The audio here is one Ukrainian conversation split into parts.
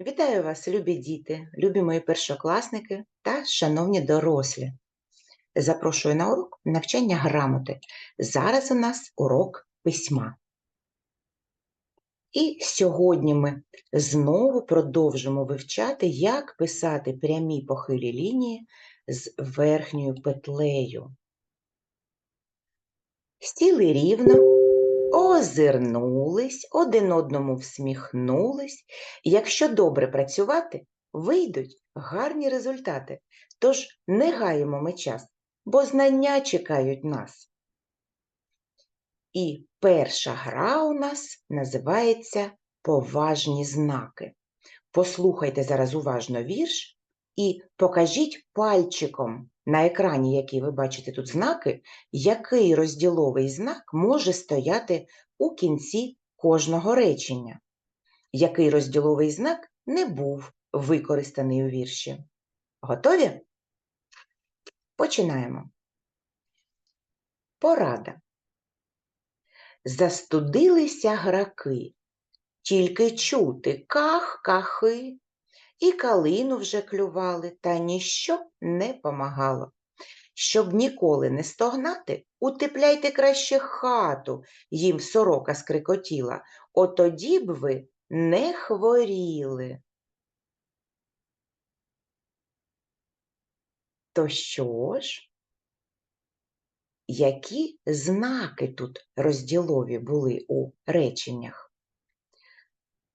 Вітаю вас, любі діти, любі мої першокласники та шановні дорослі. Запрошую на урок навчання грамоти. Зараз у нас урок письма. І сьогодні ми знову продовжимо вивчати, як писати прямі похилі лінії з верхньою петлею. Стіли рівно, озирнулись, один одному всміхнулись. Якщо добре працювати, вийдуть гарні результати. Тож не гаємо ми час, бо знання чекають нас. І перша гра у нас називається Поважні знаки. Послухайте зараз уважно вірш і покажіть пальчиком на екрані, який ви бачите тут знаки, який розділовий знак може стояти у кінці кожного речення. Який розділовий знак не був використаний у вірші. Готові? Починаємо. Порада. Застудилися граки, тільки чути ках-кахи, і калину вже клювали, та ніщо не помагало. Щоб ніколи не стогнати, утепляйте краще хату, їм сорока скрикотіла, отоді б ви не хворіли. То що ж? Які знаки тут розділові були у реченнях?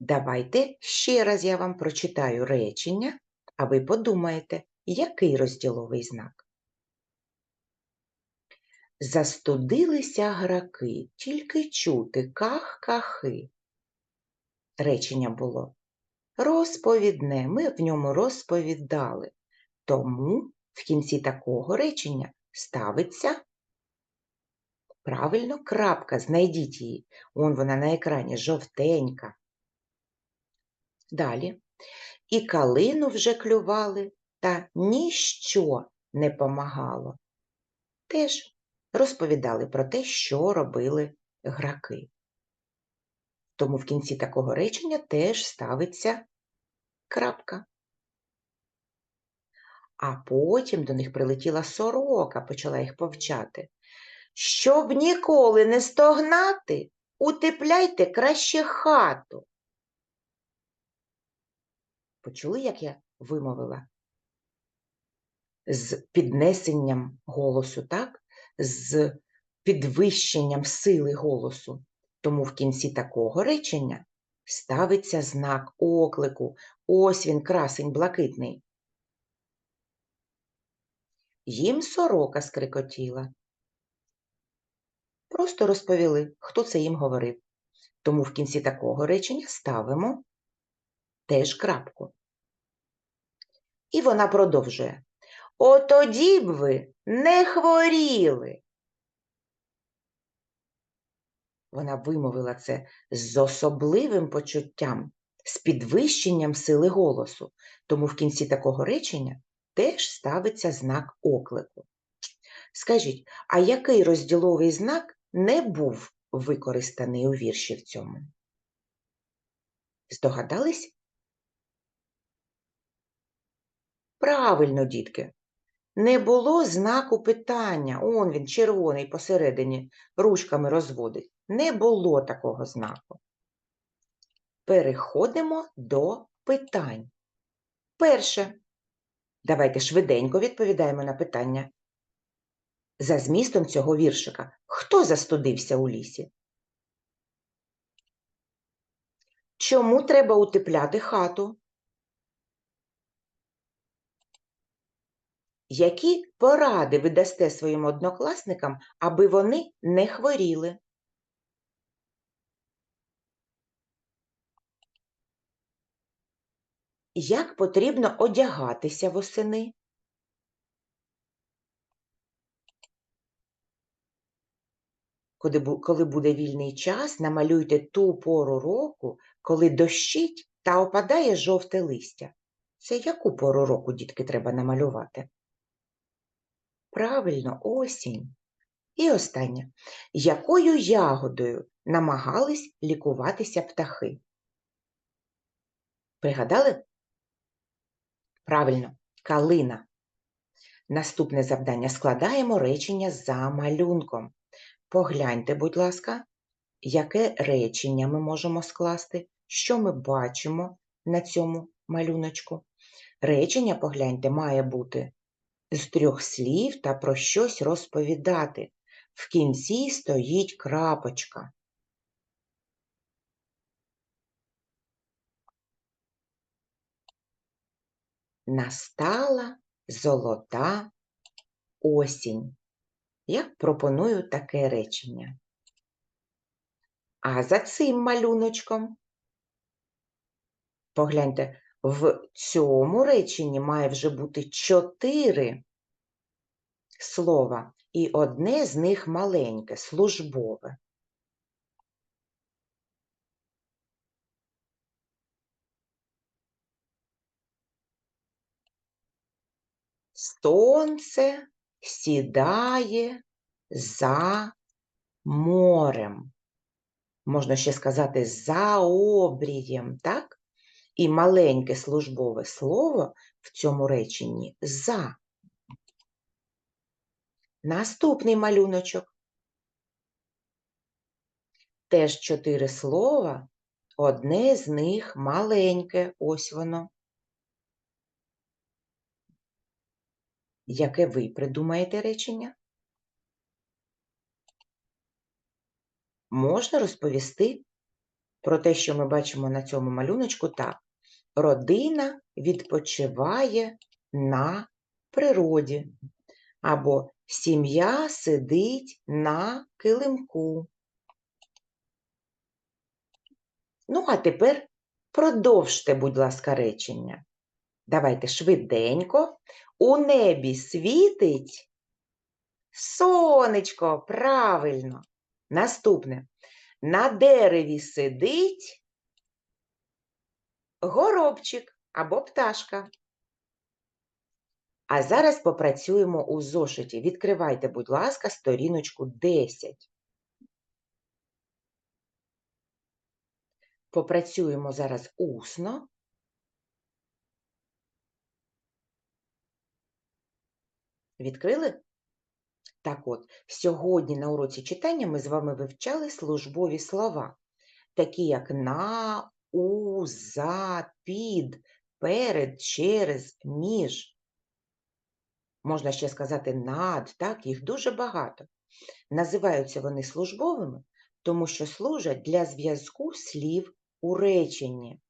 Давайте ще раз я вам прочитаю речення, а ви подумаєте, який розділовий знак. Застудилися граки, тільки чути ках-кахи. Речення було розповідне, ми в ньому розповідали. Тому в кінці такого речення ставиться правильно крапка, знайдіть її. Вон вона на екрані жовтенька. Далі. І калину вже клювали, та ніщо не помагало. Теж розповідали про те, що робили граки. Тому в кінці такого речення теж ставиться крапка. А потім до них прилетіла сорока, почала їх повчати. Щоб ніколи не стогнати, утепляйте краще хату. Почули, як я вимовила? З піднесенням голосу, так? З підвищенням сили голосу. Тому в кінці такого речення ставиться знак оклику. Ось він, красень блакитний. Їм сорока скрикотіла. Просто розповіли, хто це їм говорив. Тому в кінці такого речення ставимо теж крапку. І вона продовжує. Отоді б ви не хворіли. Вона вимовила це з особливим почуттям, з підвищенням сили голосу. Тому в кінці такого речення теж ставиться знак оклику. Скажіть, а який розділовий знак не був використаний у вірші в цьому? Здогадались? Правильно, дітки. Не було знаку питання. Он він, червоний посередині, ручками розводить. Не було такого знаку. Переходимо до питань. Перше. Давайте швиденько відповідаємо на питання. За змістом цього віршика. Хто застудився у лісі? Чому треба утепляти хату? Які поради ви дасте своїм однокласникам, аби вони не хворіли? Як потрібно одягатися восени? Коли буде вільний час, намалюйте ту пору року, коли дощить та опадає жовте листя. Це яку пору року, дітки, треба намалювати? Правильно, осінь. І останнє. Якою ягодою намагались лікуватися птахи? Пригадали? Правильно, калина. Наступне завдання складаємо речення за малюнком. Погляньте, будь ласка, яке речення ми можемо скласти, що ми бачимо на цьому малюночку. Речення, погляньте, має бути з трьох слів та про щось розповідати. В кінці стоїть крапочка. Настала золота осінь. Я пропоную таке речення. А за цим малюночком, погляньте, в цьому реченні має вже бути чотири слова, і одне з них маленьке, службове. Сонце сідає за морем. Можна ще сказати за обрієм, так? І маленьке службове слово в цьому реченні за. Наступний малюночок. Теж чотири слова, одне з них маленьке, ось воно. Яке ви придумаєте речення? Можна розповісти про те, що ми бачимо на цьому малюночку так. Родина відпочиває на природі. Або сім'я сидить на килимку. Ну, а тепер продовжте, будь ласка, речення. Давайте швиденько. У небі світить сонечко, правильно. Наступне. На дереві сидить горобчик або пташка. А зараз попрацюємо у зошиті. Відкривайте, будь ласка, сторіночку 10. Попрацюємо зараз усно. Відкрили? Так от, сьогодні на уроці читання ми з вами вивчали службові слова, такі як на, у, за, під, перед, через, між. Можна ще сказати над, так, їх дуже багато. Називаються вони службовими, тому що служать для зв'язку слів у реченні.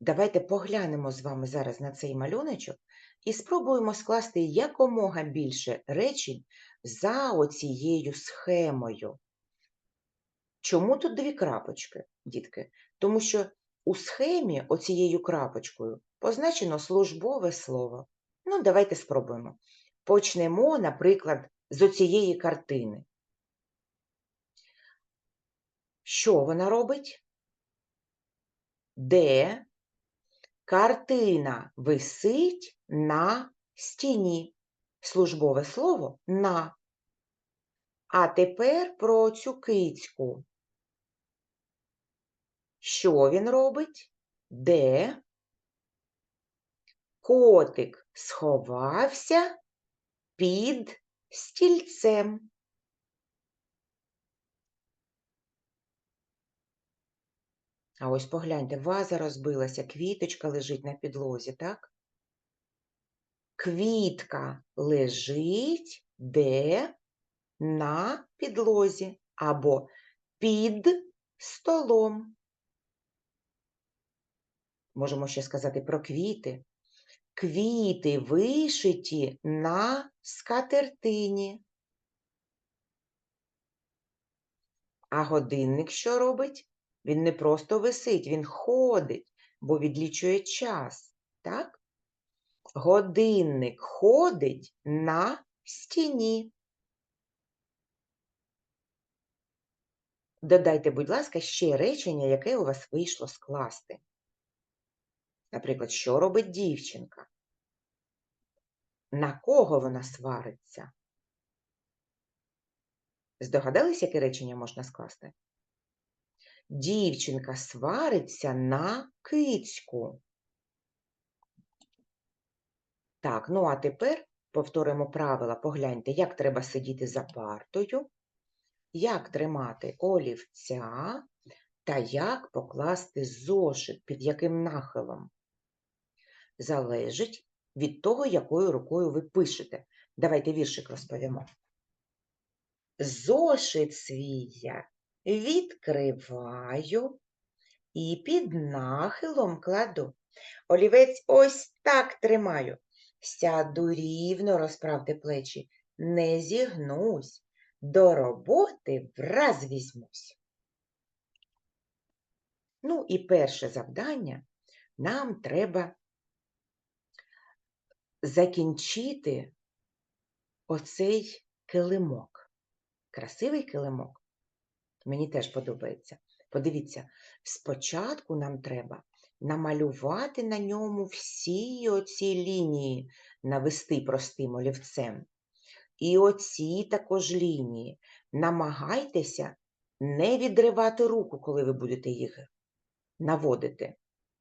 Давайте поглянемо з вами зараз на цей малюночок і спробуємо скласти якомога більше речень за оцією схемою. Чому тут дві крапочки, дітки? Тому що у схемі оцією крапочкою позначено службове слово. Ну, давайте спробуємо. Почнемо, наприклад, з оцієї картини. Що вона робить? Де картина висить на стіні. Службове слово на. А тепер про цю кицьку. Що він робить? Де? Котик сховався під стільцем. А ось погляньте, ваза розбилася, квіточка лежить на підлозі, так? Квітка лежить де? На підлозі або під столом. Можемо ще сказати про квіти. Квіти вишиті на скатертині. А годинник що робить? Він не просто висить, він ходить, бо відлічує час. Так? Годинник ходить на стіні. Додайте, будь ласка, ще речення, яке у вас вийшло скласти. Наприклад, що робить дівчинка? На кого вона свариться? Здогадались, яке речення можна скласти? Дівчинка свариться на кицьку. Так, ну а тепер повторимо правила. Погляньте, як треба сидіти за партою, як тримати олівця та як покласти зошит, під яким нахилом. Залежить від того, якою рукою ви пишете. Давайте віршик розповімо. Зошит свій я відкриваю і під нахилом кладу. Олівець ось так тримаю. Сяду рівно, розправте плечі, не зігнусь, до роботи враз візьмусь. Ну і перше завдання нам треба закінчити оцей килимок. Красивий килимок. Мені теж подобається. Подивіться, спочатку нам треба намалювати на ньому всі оці лінії, навести простим олівцем. І оці також лінії. Намагайтеся не відривати руку, коли ви будете їх наводити,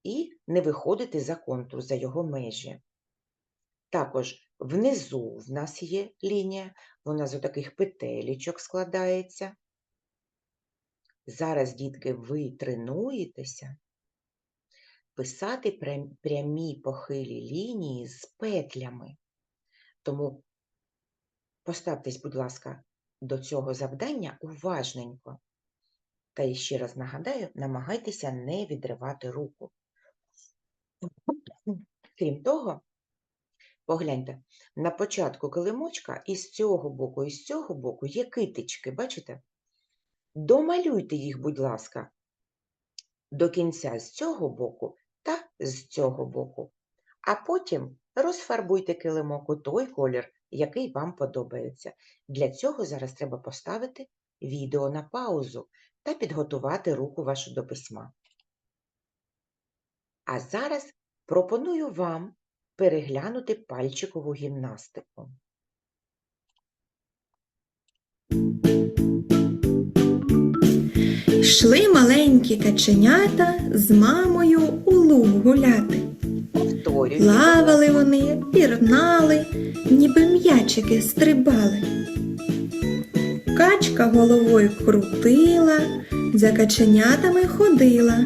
і не виходити за контур, за його межі. Також внизу в нас є лінія, вона з таких петелечок складається. Зараз, дітки, ви тренуєтеся писати прямі похилі лінії з петлями. Тому поставтесь, будь ласка, до цього завдання уважненько. Та ще раз нагадаю, намагайтеся не відривати руку. Крім того, погляньте, на початку килимочка і з цього боку, і з цього боку є китички, бачите? Домалюйте їх, будь ласка, до кінця з цього боку та з цього боку. А потім розфарбуйте килимок у той колір, який вам подобається. Для цього зараз треба поставити відео на паузу та підготувати руку вашу до письма. А зараз пропоную вам переглянути пальчикову гімнастику. Йшли маленькі каченята з мамою у луг гуляти. Повторюйте. Плавали вони, пірнали, ніби м'ячики стрибали. Качка головою крутила, за каченятами ходила.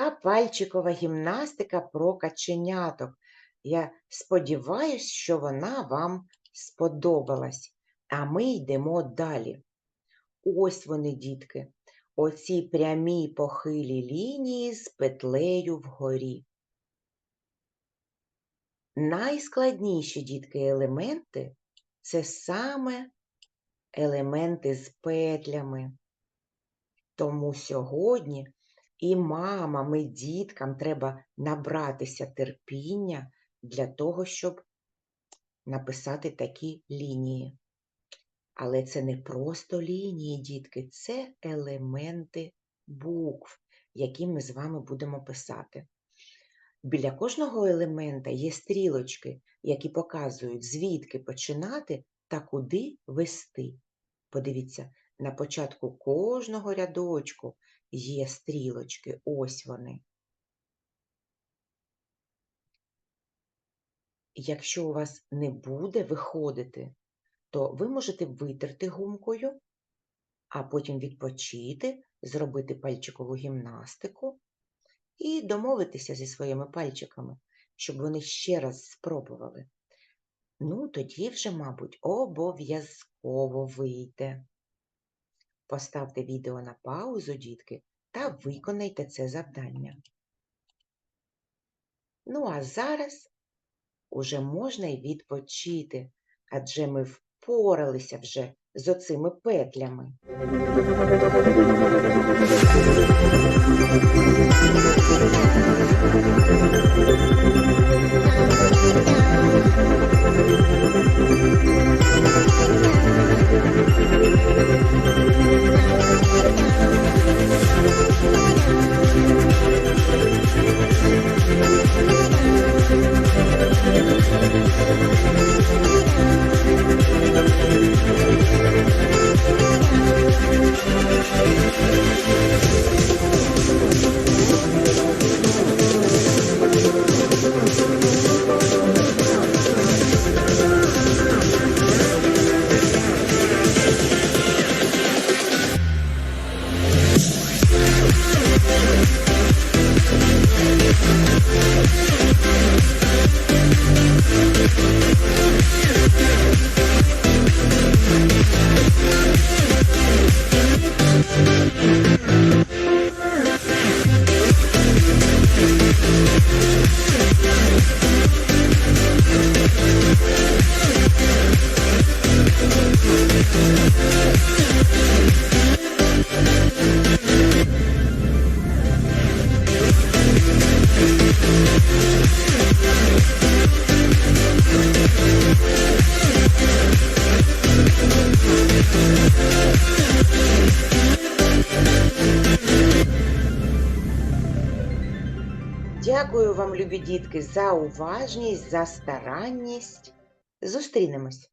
Отака пальчикова гімнастика про каченяток. Я сподіваюся, що вона вам сподобалась. А ми йдемо далі. Ось вони, дітки, оці прямі похилі лінії з петлею вгорі. Найскладніші дітки елементи це саме елементи з петлями. Тому сьогодні і мамам, і діткам треба набратися терпіння для того, щоб написати такі лінії. Але це не просто лінії, дітки, це елементи букв, які ми з вами будемо писати. Біля кожного елемента є стрілочки, які показують, звідки починати та куди вести. Подивіться, на початку кожного рядочку є стрілочки, ось вони. Якщо у вас не буде виходити, то ви можете витерти гумкою, а потім відпочити зробити пальчикову гімнастику і домовитися зі своїми пальчиками, щоб вони ще раз спробували. Ну, тоді вже, мабуть, обов'язково вийде. Поставте відео на паузу, дітки, та виконайте це завдання. Ну, а зараз уже можна й відпочити, адже ми впоралися вже з оцими петлями. Дякую вам, любі дітки, за уважність, за старанність. Зустрінемось!